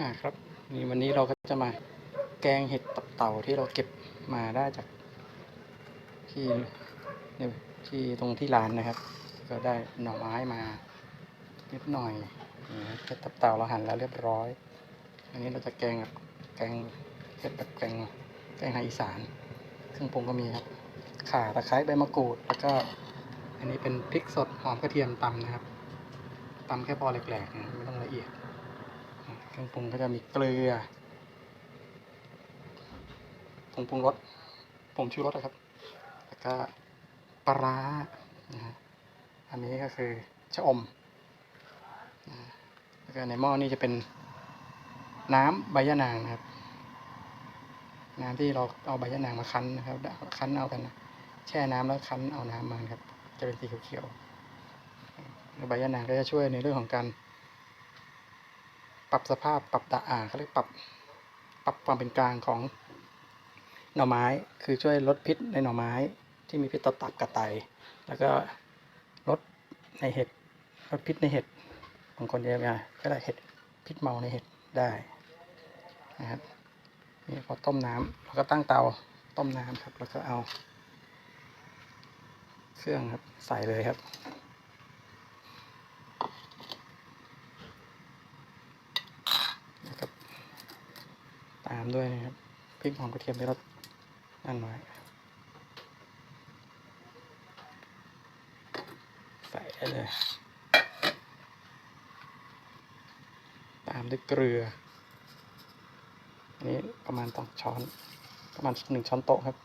อ่าครับนี่วันนี้เราก็จะมาแกงเห็ดตับเต่าที่เราเก็บมาได้จากที่เนี่ยที่ตรงที่ร้านนะครับ ก็ได้หน่อไม้มานิดหน่อยนี่เห็ดตับเต่าเราหั่นแล้วเรียบร้อย อันนี้เราจะแกงแบบแกงเห็ดแบบแกงแกงไทยอีสานเครื่องปรุงก็มีครับข่าตะไคร้ใบมะกรูดแล้วก็ อันนี้เป็นพริกสดหอมกระเทียมตำนะครับตำแค่พอแหลกๆไม่ต้องละเอียด เครื่องปรุงก็จะมีเกลือผงปรุงรสผงชูรสนะครับ แล้วก็ปลานะฮะอันนี้ก็คือชะอมนะแล้วก็ในหม้อนี่จะเป็นน้ำใบยะนางนะครับ น้ำที่เราเอาใบยะนางมาคั้นนะครับ คั้นเอากันนะแช่น้ำแล้วคั้นเอาน้ำมาครับ จะเป็นสีเขียวๆใบยะนางก็จะช่วยในเรื่องของการ ปรับสภาพปรับตาอ่าเขาเรียกปรับปรับความเป็นกลางของหน่อไม้ คือช่วยลดพิษในหน่อไม้ที่มีพิษต่อตับกับไต แล้วก็ลดในเห็ดลดพิษในเห็ดบางคนจะมาก็ได้เห็ดพิษเมาในเห็ดได้นะครับนี่พอต้มน้ำเราก็ตั้งเตาต้มน้ำครับ แล้วก็เอา เครื่องครับใส่เลยครับามด้วยนะครับพริกหอมกระเทียมที่เรานั่นไว้ใส่ได้เลย ตามด้วยเกลือ อันนี้ประมาณสองช้อน ประมาณหนึ่งช้อนโต๊ะครับ